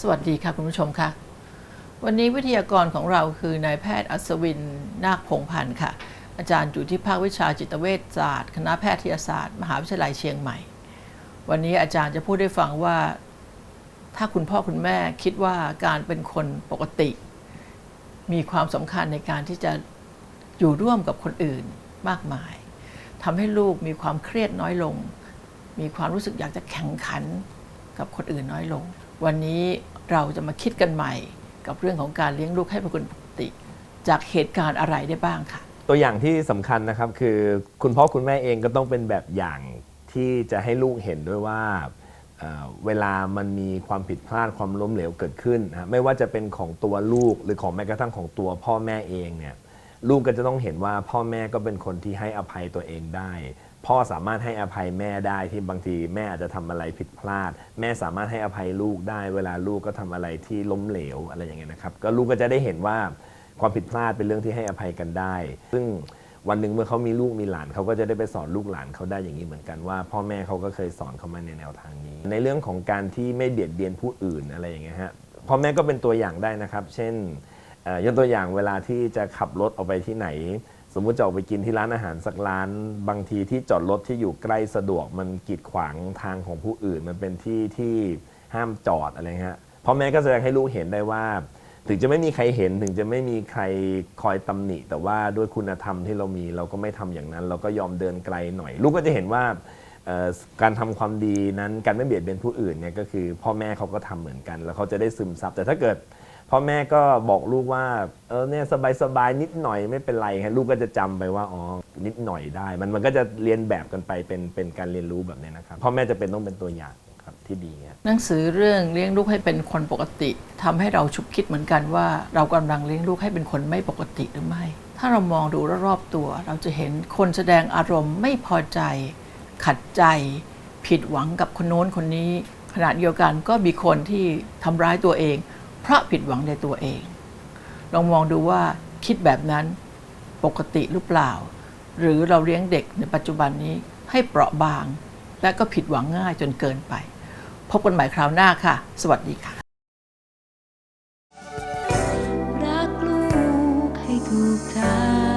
สวัสดีค่ะคุณผู้ชมค่ะ วันนี้วิทยากรของเราคือนายแพทย์อัศวินนาคพงพันธ์ค่ะ อาจารย์อยู่ที่ภาควิชาจิตเวชศาสตร์คณะแพทยศาสตร์ มหาวิทยาลัยเชียงใหม่ วันนี้อาจารย์จะพูดให้ฟังว่า ถ้าคุณพ่อคุณแม่คิดว่าการเป็นคนปกติ มีความสำคัญในการที่จะอยู่ร่วมกับคนอื่นมากมาย ทำให้ลูกมีความเครียดน้อยลง มีความรู้สึกอยากจะแข่งขันกับคนอื่นน้อยลง วันนี้เราจะมาคิดกันใหม่ กับเรื่องของการเลี้ยงลูกให้เป็นคนปกติ จากเหตุการณ์อะไรได้บ้างค่ะ ตัวอย่างที่สำคัญนะครับคือคุณพ่อคุณแม่เองก็ต้องเป็นแบบอย่างที่จะให้ลูกเห็นด้วยว่าเเวลามันมีความผิดพลาดความล้มเหลวเกิดขึ้นนะไม่ว่าจะเป็นของตัวลูกหรือของแม้กระทั่งของตัวพ่อแม่เองเนี่ย ลูกก็จะต้องเห็นว่าพ่อแม่ก็เป็นคนที่ให้อภัยตัวเองได้ พ่อสามารถให้อภัยแม่ได้ที่บางทีแม่อาจจะทำอะไรผิดพลาด แม่สามารถให้อภัยลูกได้ เวลาลูกก็ทำอะไรที่ล้มเหลวอะไรอย่างเงี้ยนะครับ ก็ลูกก็จะได้เห็นว่าความผิดพลาดเป็นเรื่องที่ให้อภัยกันได้ ซึ่งวันหนึ่งเมื่อเขามีลูกมีหลานเขาก็จะได้ไปสอนลูกหลานเขาได้อย่างนี้เหมือนกันว่า พ่อแม่เขาก็เคยสอนเขามาในแนวทางนี้ ในเรื่องของการที่ไม่เบียดเบียนผู้อื่นอะไรอย่างเงี้ยฮะพ่อแม่ก็เป็นตัวอย่างได้นะครับ เช่น ยกตัวอย่างเวลาที่จะขับรถออกไปที่ไหน สมมุติจะออกไปกินที่ร้านอาหารสักร้าน บางทีที่จอดรถที่อยู่ใกล้สะดวกมันกีดขวางทางของผู้อื่น มันเป็นที่ที่ห้ามจอดอะไรฮะพ่อแม่ก็แสดงให้ลูกเห็นได้ว่า ถึงจะไม่มีใครเห็นถึงจะไม่มีใครคอยตำหนิ แต่ว่าด้วยคุณธรรมที่เรามีเราก็ไม่ทำอย่างนั้น เราก็ยอมเดินไกลหน่อย ลูกก็จะเห็นว่าการทำความดีนั้นการไม่เบียดเบียนผู้อื่นเนี่ยก็คือพ่อแม่เขาก็ทำเหมือนกัน แล้วเขาจะได้ซึมซับแต่ถ้าเกิด พ่อแม่ก็บอกลูกว่า เออเนี่ยสบายๆนิดหน่อยไม่เป็นไรครับลูกก็จะจำไปว่าอ๋อนิดหน่อยได้ มันมันก็จะเรียนแบบกันไปเป็นเป็นการเรียนรู้แบบนี้นะครับพ่อแม่จะเป็นต้องเป็นตัวอย่างครับที่ดีครับหนังสือเรื่องเลี้ยงลูกให้เป็นคนปกติทำให้เราฉุกคิดเหมือนกันว่า เรากำลังเลี้ยงลูกให้เป็นคนไม่ปกติหรือไม่ ถ้าเรามองดูรอบๆตัว เราจะเห็นคนแสดงอารมณ์ไม่พอใจ ขัดใจ ผิดหวังกับคนโน้นคนนี้ขณะเดียวกันก็มีคนที่ทำร้ายตัวเอง เพราะผิดหวังในตัวเอง ลองมองดูว่าคิดแบบนั้นปกติหรือเปล่า หรือเราเลี้ยงเด็กในปัจจุบันนี้ให้เปราะบาง และก็ผิดหวังง่ายจนเกินไป พบกันใหม่คราวหน้าค่ะ สวัสดีค่ะรักลูกให้ถูกทาง